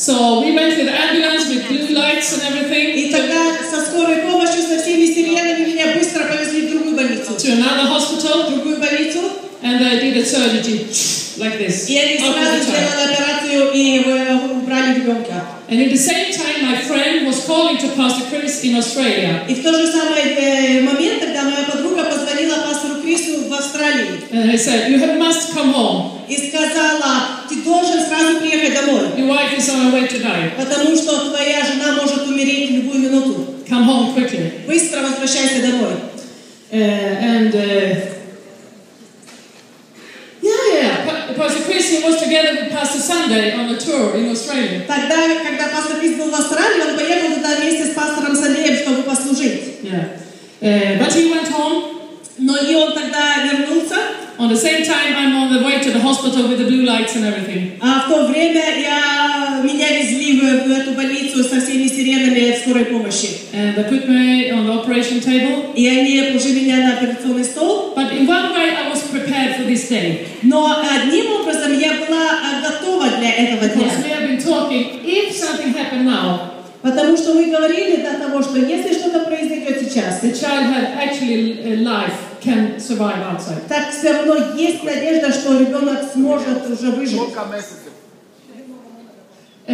So we went with ambulance with blue lights and everything И тогда со скорой помощью, со всеми сиренами меня быстро повезли в другую больницу. to another В hospital другую больницу. and they did a surgery like this. И они opened сразу the child. сделали операцию и э, убрали ребенка. And at the same time, my friend was calling to Pastor Chris in Australia. И в тот же самый э, момент, когда моя подруга позвонила пастору Крису в Австралии And he said, You have- must come home. и сказала, ты должен сразу приехать домой, Your wife is on her way to die. потому что твоя жена может умереть в любую минуту. Come home quickly. Быстро возвращайся домой. Uh, and uh, yeah, yeah. Pa- Pastor Chris he was together with Pastor Sunday on a tour in Australia. Тогда, когда пастор Крис был в Австралии, он поехал туда вместе с пастором Сандреем, чтобы послужить. Yeah. Uh, but he went home. Но и он тогда вернулся, On the same time, I'm on the way to the hospital with the blue lights and everything. а в то время я, в, в эту больницу со всеми сиренами скорой помощи. And they put me on the operation table. И они положили меня на операционный стол. But in one way, I was prepared for this day. Но одним образом я была а, готова для этого дня. Because we have been talking, if something happened now, Потому что мы говорили до того, что если что-то произойдет сейчас, the child had actually a life can survive outside. так все равно есть надежда, что ребенок сможет уже выжить. Сколько месяцев? Uh,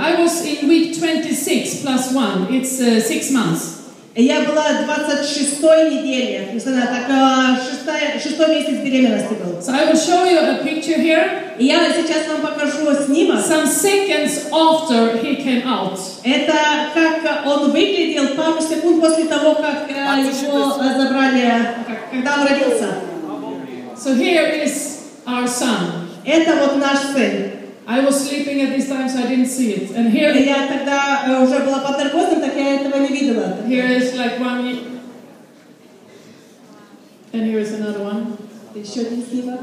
I was in week 26 plus one. It's uh, six months. Я была 26-й неделе, то есть она так, а, шестая, шестой месяц беременности был. So I will show you a picture here. И я сейчас вам покажу снимок. Some seconds after he came out. Это как он выглядел пару секунд после того, как э, его э, забрали, э, как- когда он родился. So here is our son. Это вот наш сын. I was sleeping at this time, so I didn't see it. And here, Я тогда э, уже была под наркозом, так я этого не видела. here is like one. ye- And here is another one. Еще один снимок.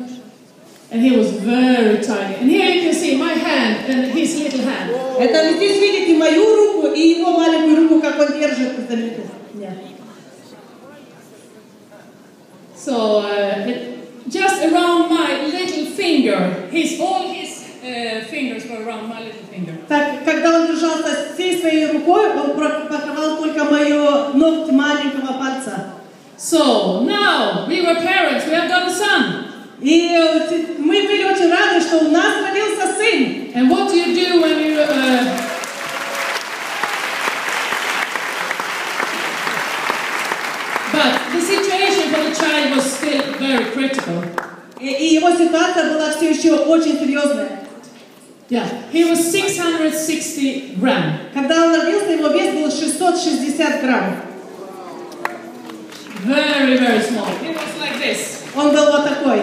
And he was very tiny. And here you can see my hand and his little hand. Это вы здесь видите мою руку и его маленькую руку, как он держит за меня. Нет. So uh, it- just around my little finger, his all his uh, fingers were around my little finger. Так, когда он держался всей своей рукой, он покрывал только мою ногти маленького пальца. So now we were parents. We have got a son. И э, мы были очень рады, что у нас родился сын. And what do you do when you? Uh, but the situation for the child was still very critical. И его ситуация была все еще очень серьезная. Yeah, he was 660 gram. Когда он родился, его вес был 660 грамм. Very, very small. He was like this. Он был вот такой.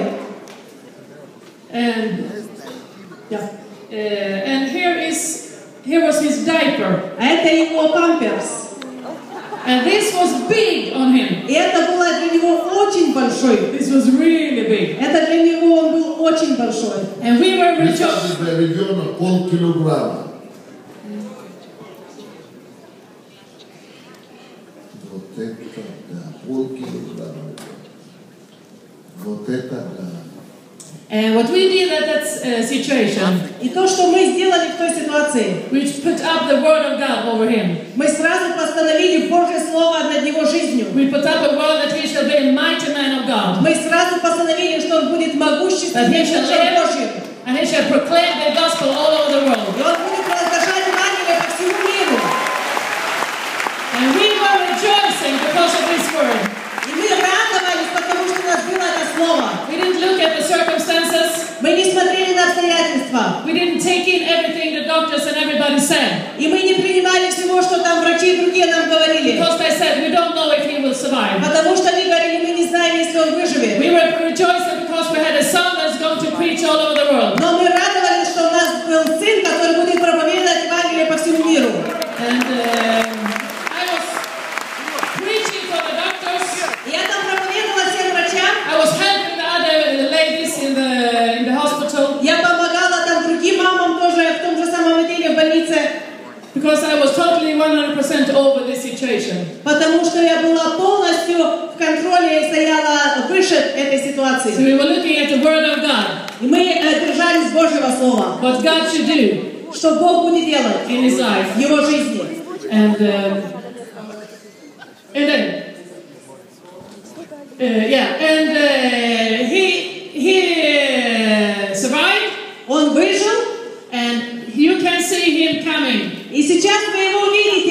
And yeah, uh, and here is here was his diaper, А это его памперс. and this was big We were Мисля, rejoicing. че региона пол килограма. Вот это да, пол килограмма. Вот это да. And what we did at that uh, situation, И то, что мы сделали в той ситуации, we put up the word of God over him. мы сразу постановили Божье Слово над его жизнью. We put up a word that he shall be a mighty man of God, Мы сразу постановили, что он будет могущественным мужем Божьим. and he shall proclaim the gospel all over the world. И он будет разглашать Евангелие по всему миру. And we were rejoicing because of this word. И мы радовались, потому что у нас было это слово. We didn't look at the circumstances. Мы не смотрели на обстоятельства. We didn't take in everything the doctors and everybody said. И мы не принимали всего, что там врачи because I was totally 100% over this situation. Потому что я была полностью в контроле и стояла выше этой So ситуации. we were looking at the Word of God, И мы э, держались Божьего Слова. what God should do. что Бог будет делать in his life. в его жизни. And um, and then uh, yeah, and uh, he he uh, survived, Он выжил, and you can see him coming. И сейчас вы его увидите.